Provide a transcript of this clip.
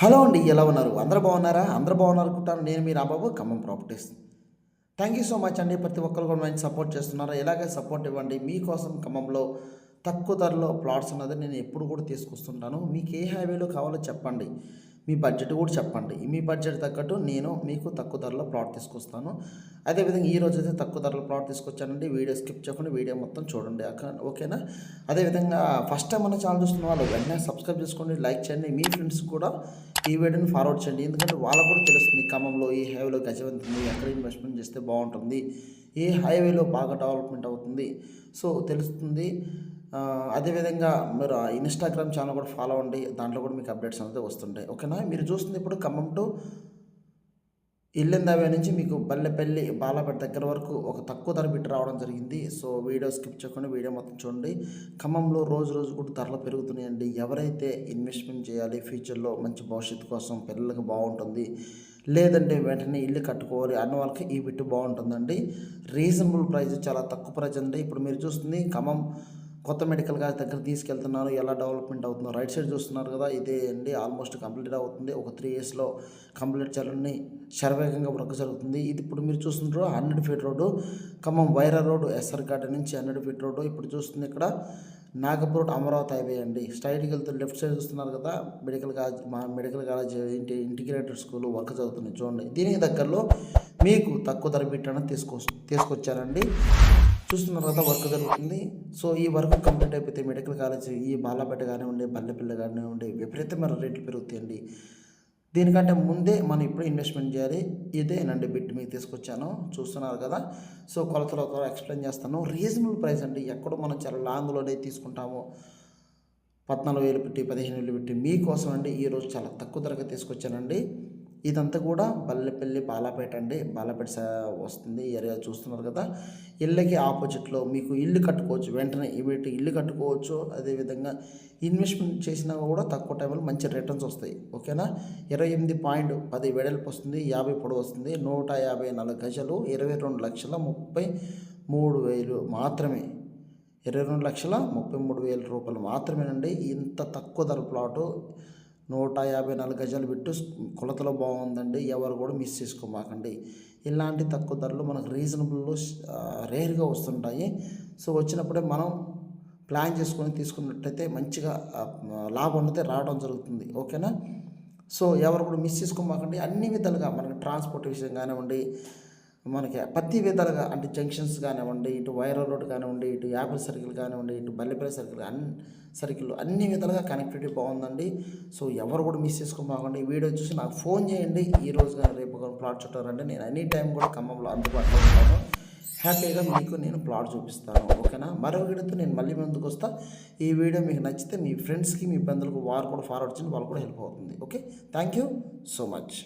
Hello అండి ఎలా ఉన్నారు? అందరూ బాగున్నారా? అందరూ బాగున్నారు అనుకుంటాను నేను మీ Rababu Khammam properties. Thank you so much అండి. ప్రతి ఒక్కరు కూడా మంచి సపోర్ట్ చేస్తున్నారు. ఎలాగే సపోర్ట్ ఇవ్వండి? మీకోసం ఖమ్మంలో తక్కువ ధరలో ప్లాట్స్ ఉన్నది నేను ఎప్పుడు కూడా తీసుకొస్తుంటాను. మీకు ఏ హైవేలో కావాలో చెప్పండి. మీ బడ్జెట్ కూడా చెప్పండి. మీ బడ్జెట్ తగ్గట్టు నేను మీకు తక్కువ ధరలో ప్లాట్ తీసుకొస్తాను. అదేవిధంగా ఈ రోజు అయితే తక్కువ ధరలో ప్లాట్ తీసుకొచ్చానండి. వీడియో స్కిప్ చేయకుండా వీడియో మొత్తం చూడండి. అక్కడ ఓకేనా? అదేవిధంగా ఫస్ట్ టైం మన ఛానల్ చూస్తున్న వాళ్ళు వెంటనే సబ్స్క్రైబ్ చేసుకోండి లైక్ చేయండి. మీ ఫ్రెండ్స్ కూడా ఈ వీడియోని ఫార్వర్డ్ చేయండి. ఎందుకంటే వాళ్ళకు కూడా తెలుస్తుంది ఖమ్మంలో ఈ హైవేలో గజవంతుంది ఎక్కడ ఇన్వెస్ట్మెంట్ చేస్తే బాగుంటుంది. ఏ హైవేలో బాగా డెవలప్మెంట్ అవుతుంది? సో తెలుస్తుంది. అదేవిధంగా మీరు ఆ ఇన్స్టాగ్రామ్ ఛానల్ కూడా ఫాలో అవ్వండి. దాంట్లో కూడా మీకు అప్డేట్స్ అనేది వస్తుంటాయి. ఓకేనా? మీరు చూస్తుంది ఇప్పుడు ఖమ్మం టు ఇల్లెందావే నుంచి మీకు బల్లెపల్లి బాలపేట దగ్గర వరకు ఒక తక్కువ ధర బిట్ రావడం జరిగింది. సో వీడియో స్కిప్ చేయకుండా వీడియో మొత్తం చూడండి. ఖమ్మంలో రోజు రోజు కూడా ధరలు పెరుగుతున్నాయండి. ఎవరైతే ఇన్వెస్ట్మెంట్ చేయాలి ఫ్యూచర్లో మంచి భవిష్యత్తు కోసం పిల్లలకు బాగుంటుంది లేదంటే వెంటనే ఇల్లు కట్టుకోవాలి అన్న వాళ్ళకి ఈ బిట్టు బాగుంటుందండి. రీజనబుల్ ప్రైస్ చాలా తక్కువ ప్రైస్ అండి. ఇప్పుడు మీరు చూస్తుంది ఖమ్మం కొత్త మెడికల్ కాలేజ్ దగ్గర తీసుకెళ్తున్నారు. ఎలా డెవలప్మెంట్ అవుతుందో రైట్ సైడ్ చూస్తున్నారు కదా ఇదే అండి. ఆల్మోస్ట్ కంప్లీట్ అవుతుంది. ఒక త్రీ ఇయర్స్లో కంప్లీట్ చేయాలని శరవేగంగా వర్క్ జరుగుతుంది. ఇది ఇప్పుడు మీరు చూస్తున్నారు hundred feet road Khammam Wyra road SR garden నుంచి హండ్రెడ్ ఫీట్ రోడ్డు. ఇప్పుడు చూస్తుంది ఇక్కడ నాగపూర్ అమరావతి హైవే అండి. స్ట్రైట్కి వెళ్తే లెఫ్ట్ సైడ్ చూస్తున్నారు కదా మెడికల్ కాలేజ్ మా మెడికల్ కాలేజ్ ఇంటి ఇంటిగ్రేటెడ్ స్కూల్ వర్క్ జరుగుతుంది చూడండి దీనికి దగ్గరలో మీకు తక్కువ ధర పెట్టాలని తీసుకొ తీసుకొచ్చారండి. చూస్తున్నారు కదా వర్క్ జరుగుతుంది. సో ఈ వర్క్ కంప్లీట్ అయిపోతే మెడికల్ కాలేజ్ ఈ బాలాపేట కానివ్వండి బల్లెపిల్ల కానివ్వండి విపరీతమైన రేట్లు పెరుగుతాయండి. దీనికంటే ముందే మనం ఇప్పుడు ఇన్వెస్ట్మెంట్ చేయాలి. ఇదే నండి బిట్ మీకు తీసుకొచ్చాను. చూస్తున్నారు కదా. సో కొలతలు ఎక్స్ప్లెయిన్ చేస్తాను. రీజనబుల్ ప్రైస్ అండి. ఎక్కడో మనం చాలా లాంగ్లోనే తీసుకుంటాము. పద్నాలుగు వేలు పెట్టి పదిహేను వేలు పెట్టి మీకోసం అండి ఈరోజు చాలా తక్కువ ధరగా తీసుకొచ్చానండి. ఇదంతా కూడా బల్లెపల్లి బాలాపేట అండి. బాలాపేట వస్తుంది ఏరియా చూస్తున్నారు కదా. ఇళ్ళకి ఆపోజిట్లో మీకు ఇల్లు కట్టుకోవచ్చు. వెంటనే వీటి ఇల్లు కట్టుకోవచ్చు. అదేవిధంగా ఇన్వెస్ట్మెంట్ చేసినా కూడా తక్కువ టైంలో మంచి రిటర్న్స్ వస్తాయి. ఓకేనా? ఇరవై ఎనిమిది పాయింట్ పది వెడల్పు వస్తుంది. యాభై పొడవు వస్తుంది. నూట యాభై నాలుగు గజలు ఇరవై రెండు లక్షల ముప్పై మూడు వేలు మాత్రమే. ఇరవై రెండు లక్షల ముప్పై మూడు వేల రూపాయలు మాత్రమేనండి. ఇంత తక్కువ ధర ప్లాటు నూట యాభై నాలుగు గజాలు పెట్టు కొలతలో బాగుందండి ఎవరు కూడా మిస్ చేసుకోమాకండి. ఇలాంటి తక్కువ ధరలు మనకు రీజనబుల్లో రేర్గా వస్తుంటాయి. సో వచ్చినప్పుడే మనం ప్లాన్ చేసుకొని తీసుకున్నట్టయితే మంచిగా లాభం అనేది రావడం జరుగుతుంది. ఓకేనా? సో ఎవరు కూడా మిస్ చేసుకోమాకండి. అన్ని విధాలుగా మనకి ట్రాన్స్పోర్ట్ విషయం కానివ్వండి మనకి ప్రతి విధాలుగా అంటే జంక్షన్స్ కానివ్వండి ఇటు వైరా రోడ్ కానివ్వండి ఇటు యాపిల్ సర్కిల్ కానివ్వండి ఇటు బల్లిపల్లి సర్కిల్ అన్ని సర్కిల్ అన్ని విధాలుగా కనెక్టివిటీ బాగుందండి. సో ఎవరు కూడా మిస్ చేసుకోమాకండి. ఈ వీడియో చూసి నాకు ఫోన్ చేయండి. ఈ రోజు కానీ రేపు కానీ ప్లాట్ చుట్టారంటే నేను ఎనీ టైం కూడా ఖమ్మంలో అందుబాటులో ఉంటాను. హ్యాపీగా మీకు నేను ప్లాట్ చూపిస్తాను. ఓకేనా? మరో వీడియోతో నేను మళ్ళీ ముందుకు వస్తా. ఈ వీడియో మీకు నచ్చితే మీ ఫ్రెండ్స్కి మీ బంధువులకు వారు కూడా ఫార్వర్డ్ చేయండి. వాళ్ళు కూడా హెల్ప్ అవుతుంది. Okay? Thank you so much